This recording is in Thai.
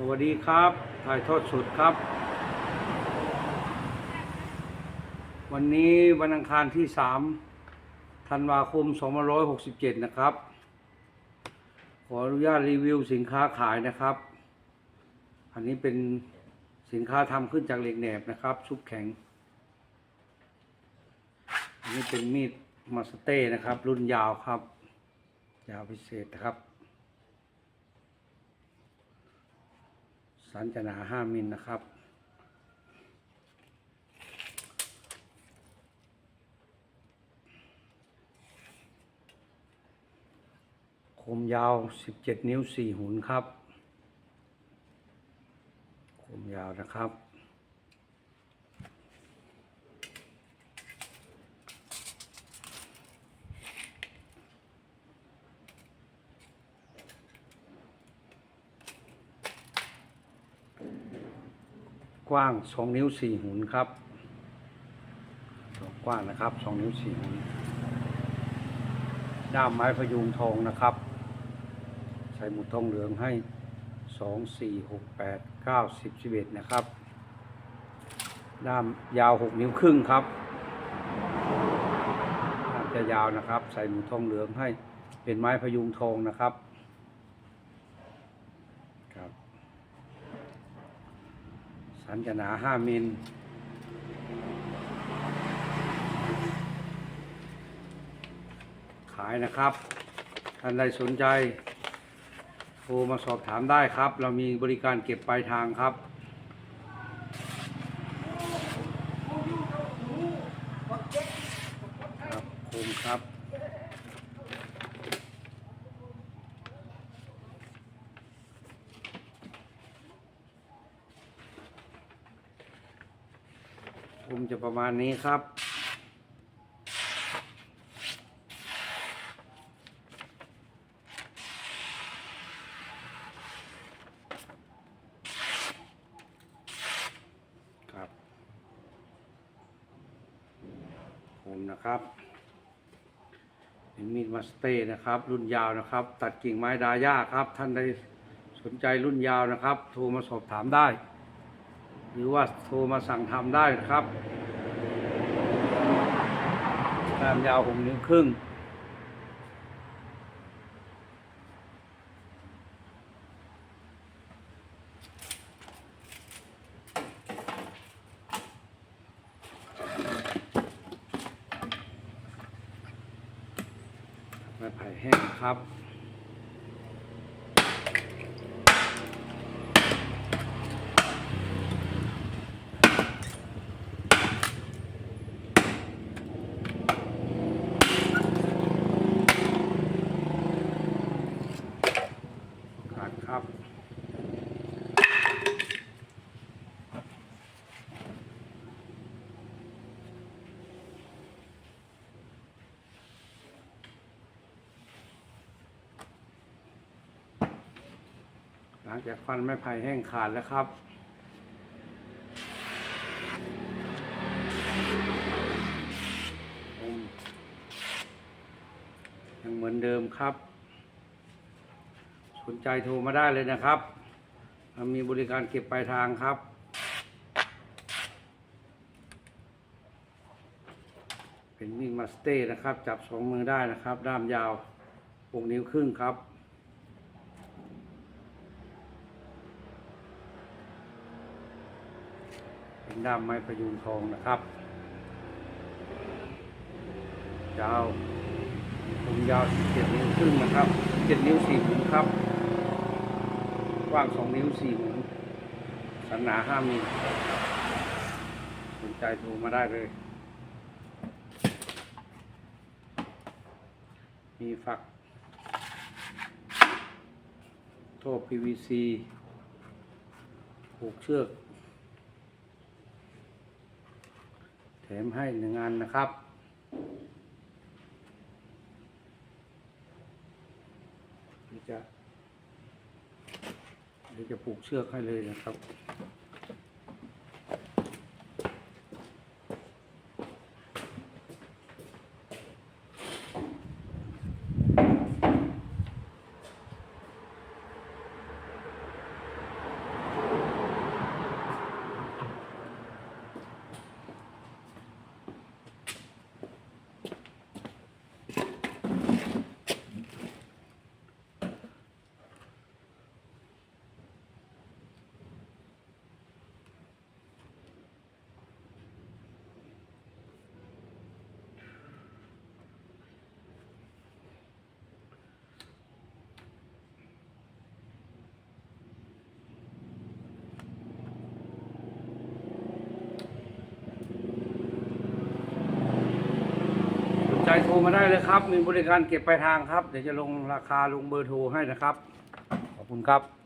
สวัสดีครับ ถ่ายทอดสดครับ วันนี้วันอังคารที่3ธันวาคม 2567 นะครับ ขออนุญาตรีวิวสินค้าขายนะครับ อันนี้เป็นสินค้าทำขึ้นจากเหล็กแหนบนะครับ ชุบแข็ง อันนี้เป็นมีดมาสเต้นะครับ รุ่นยาวครับ ยาวพิเศษนะครับ สันจะหนาห้ามิลนะครับ คมยาว17นิ้ว4หุนครับ คมยาวนะครับ กว้าง2นิ้ว4หุนครับกว้างนะครับ2นิ้ว4หุนด้ามไม้พยุงทองนะครับ ใส่หมุดทองเหลืองให้2 4 6 8 9 10 11นะครับ ด้ามยาว6นิ้วครึ่งครับจะยาวนะครับ ใส่หมุดทองเหลืองให้เป็นไม้พยุงทองนะครับ สันจะหนา5มิลขายนะครับ ท่านใดสนใจ โทรมาสอบถามได้ครับ เรามีบริการเก็บปลายทางครับ ครับคมครับ ผมจะประมาณนี้ครับ ครับผมนะครับเป็นมีดมาสเต้นะครับ รุ่นยาวนะครับ ตัดกิ่งไม้ดาย่าครับ ท่านใดสนใจรุ่นยาวนะครับ โทรมาสอบถามได้ หรือว่าโทรมาสั่งทำได้นะครับตามยาวหกนิ้วครึ่ง ไม้ไผ่แห้งครับ ขาดครับ หลังจากฟันไม้ไผ่แห้งขาดแล้วครับยังเหมือนเดิมครับ สนใจโทรมาได้เลยนะครับ มีบริการเก็บปลายทางครับ เป็นมีดมาสเต้นะครับ จับสองมือได้นะครับ ด้ามยาวหกนิ้วครึ่งครับเป็นด้ามไม้พยุงทองนะครับยาวผมยาว17นิ้วครึ่งนะครับ7นิ้ว4หุนครับ กว้าง2นิ้ว4หุนสันหนา5มิลสนใจโทรมาได้เลย มีฝักโท่อ PVC ผูกเชือก แถมให้หนึ่งอันนะครับจะ ดี๋ยวจะผูกเชือกให้เลยนะครับ โทรมาได้เลยครับ มีบริการเก็บปลายทางครับ เดี๋ยวจะลงราคาลงเบอร์โทรให้นะครับ ขอบคุณครับ